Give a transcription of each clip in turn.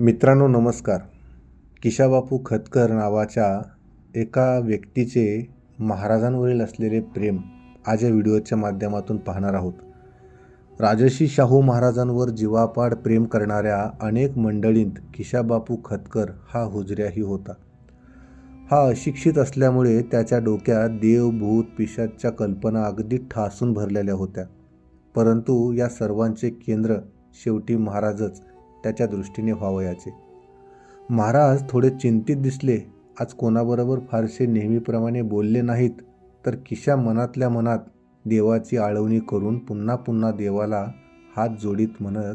मित्रांनो नमस्कार. किशाबापू खतकर नावाच्या एका व्यक्तीचे महाराजांवरील असलेले प्रेम आज या व्हिडिओच्या माध्यमातून पाहणार आहोत. राजर्षी शाहू महाराजांवर जीवापाड प्रेम करणाऱ्या अनेक मंडळींत किशाबापू खतकर हा हुजऱ्याही होता. हा अशिक्षित असल्यामुळे त्याच्या डोक्यात देव भूत पिशाच्या कल्पना अगदी ठासून भरलेल्या होत्या. परंतु या सर्वांचे केंद्र शेवटी महाराजच त्याच्या दृष्टीने व्हावयाचे महाराज थोडे चिंतित दिसले. आज कोणाबरोबर फारसे नेहमीप्रमाणे बोलले नाहीत तर किशा मनातल्या मनात देवाची आळवणी करून पुन्हा पुन्हा देवाला हात जोडीत म्हणत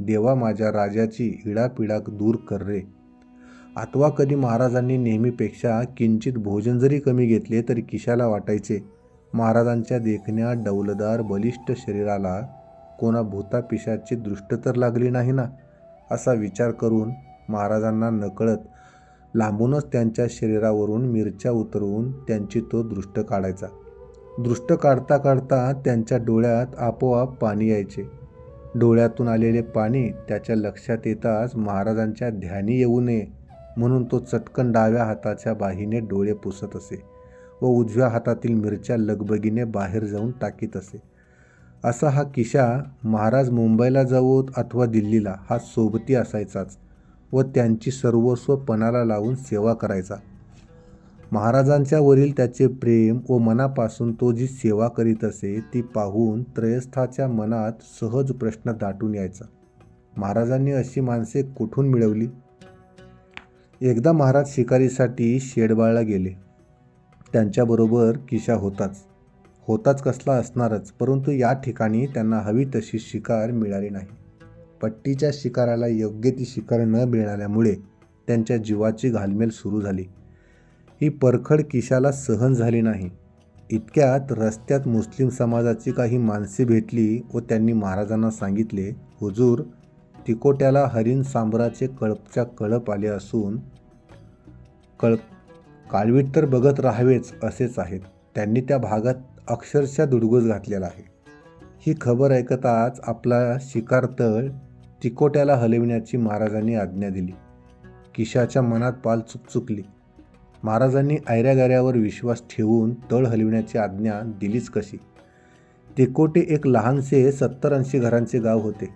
देवा माझ्या राजाची इडापिडा दूर कर रे. अथवा कधी महाराजांनी नेहमीपेक्षा किंचित भोजन जरी कमी घेतले तरी किशाला वाटायचे. महाराजांच्या देखण्या डौलदार बलिष्ठ शरीराला कोणा भूतापिशाची दृष्ट तर लागली नाही ना? असा विचार करून महाराजांना नकळत लांबूनच त्यांच्या शरीरावरून मिरच्या उतरवून त्यांची तो दृष्ट काढायचा. दृष्ट काढता काढता त्यांच्या डोळ्यात आपोआप पाणी यायचे. डोळ्यातून आलेले पाणी त्याच्या लक्षात येताच महाराजांच्या ध्यानी येऊ नये म्हणून तो चटकन डाव्या हाताच्या बाहीने डोळे पुसत असे व उजव्या हातातील मिरच्या लगबगीने बाहेर जाऊन टाकीत असे. असा हा किशा महाराज मुंबईला जावोत अथवा दिल्लीला हा सोबती असायचाच व त्यांची सर्वस्व पणाला लावून सेवा करायचा. महाराजांच्या वरील त्याचे प्रेम व मनापासून तो जी सेवा करीत असे ती पाहून त्रयस्थाच्या मनात सहज प्रश्न दाटून यायचा. महाराजांनी अशी माणसे कुठून मिळवली? एकदा महाराज शिकारीसाठी शेडबाळला गेले. त्यांच्याबरोबर किशा होताच. होताच कसला असणारच परंतु या ठिकाणी त्यांना हवी तशी शिकार मिळाली नाही. पट्टीच्या शिकाराला योग्य ती शिकार न मिळाल्यामुळे त्यांच्या जीवाची घालमेल सुरू झाली. ही परखड किशाला सहन झाली नाही. इतक्यात रस्त्यात मुस्लिम समाजाची काही माणसे भेटली व त्यांनी महाराजांना सांगितले हुजूर तिकोट्याला हरिण सांबराचे कळपच्या कळप आले असून कळ काळवीट तर बघत राहावेच असेच आहेत. त्यांनी त्या भागात अक्षरशः दुडगोस घातलेला आहे. ही खबर ऐकताच आपला शिकारतळ तिकोट्याला हलविण्याची महाराजांनी आज्ञा दिली. किशाच्या मनात पाल चुकचुकली महाराजांनी ऐऱ्यागाऱ्यावर विश्वास ठेवून तळ हलविण्याची आज्ञा दिलीच कशी? तिकोटे एक लहानसे सत्तर ऐंशी घरांचे गाव होते.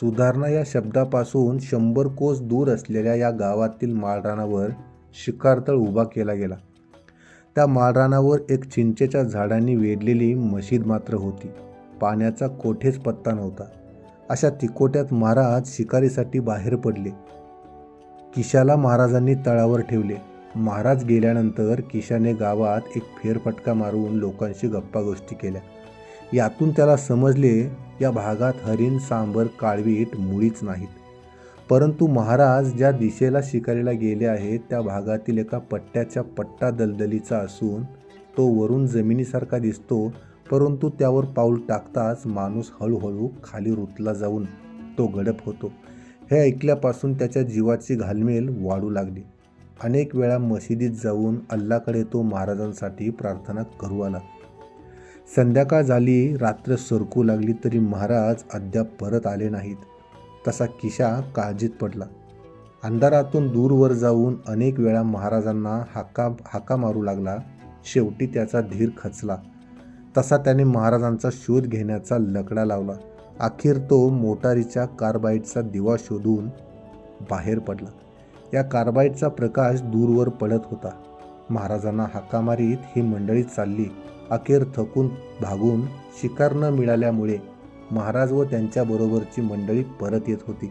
सुधारणा या शब्दापासून शंभर कोस दूर असलेल्या या गावातील माळरानावर शिकारतळ उभा केला गेला. त्या माळरानावर एक चिंचेच्या झाडांनी वेढलेली मशीद मात्र होती. पाण्याचा कोठेच पत्ता नव्हता. अशा तिकोट्यात महाराज शिकारीसाठी बाहेर पडले. किशाला महाराजांनी तळावर ठेवले. महाराज गेल्यानंतर किशाने गावात एक फेरफटका मारून लोकांशी गप्पा गोष्टी केल्या. यातून त्याला समजले या भागात हरिण सांबर काळवीट मुळीच नाहीत. परंतु महाराज ज्या दिशेला शिकारीला गेले आहेत त्या भागातील एका पट्ट्याच्या पट्टा दलदलीचा असून तो वरून जमिनीसारखा दिसतो परंतु त्यावर पाऊल टाकताच माणूस हळूहळू खाली रुतला जाऊन तो गडप होतो. हे ऐकल्यापासून त्याच्या जीवाची घालमेल वाढू लागली. अनेक वेळा मशिदीत जाऊन अल्लाकडे तो महाराजांसाठी प्रार्थना करू आला. संध्याकाळ झाली रात्र सरकू लागली तरी महाराज अद्याप परत आले नाहीत. तसा किशा काळजीत पडला. अंधारातून दूरवर जाऊन अनेक वेळा महाराजांना हाका हाका मारू लागला. शेवटी त्याचा धीर खचला. तसा त्याने महाराजांचा शोध घेण्याचा लकडा लावला. अखेर तो मोटारीच्या कार्बाईडचा दिवा शोधून बाहेर पडला. या कार्बाईडचा प्रकाश दूरवर पडत होता. महाराजांना हाका मारीत ही मंडळी चालली. अखेर थकून भागून शिकार न मिळाल्यामुळे महाराज व त्यांच्याबरोबरची मंडळी परत येत होती.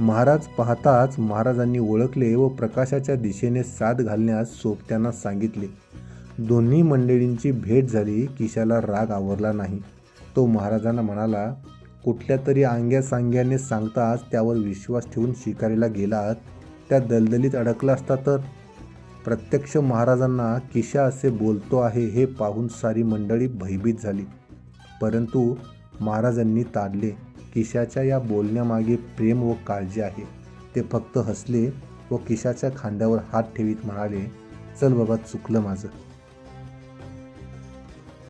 महाराज पाहताच महाराजांनी ओळखले व प्रकाशाच्या दिशेने साथ घालण्यास सोबत्यांना सांगितले. दोन्ही मंडळींची भेट झाली किशाला राग आवरला नाही. तो महाराजांना म्हणाला कुठल्या तरी आंग्या सांग्याने सांगताच त्यावर विश्वास ठेवून शिकारीला गेलात त्या दलदलीत अडकला असता तर? प्रत्यक्ष महाराजांना किशा असे बोलतो आहे हे पाहून सारी मंडळी भयभीत झाली. परंतु महाराजांनी ताडले. किशाच्या या बोलण्यामागे प्रेम व काळजी आहे. ते फक्त हसले व किशाच्या खांद्यावर हात ठेवीत म्हणाले चल बाबा चुकलं माझं.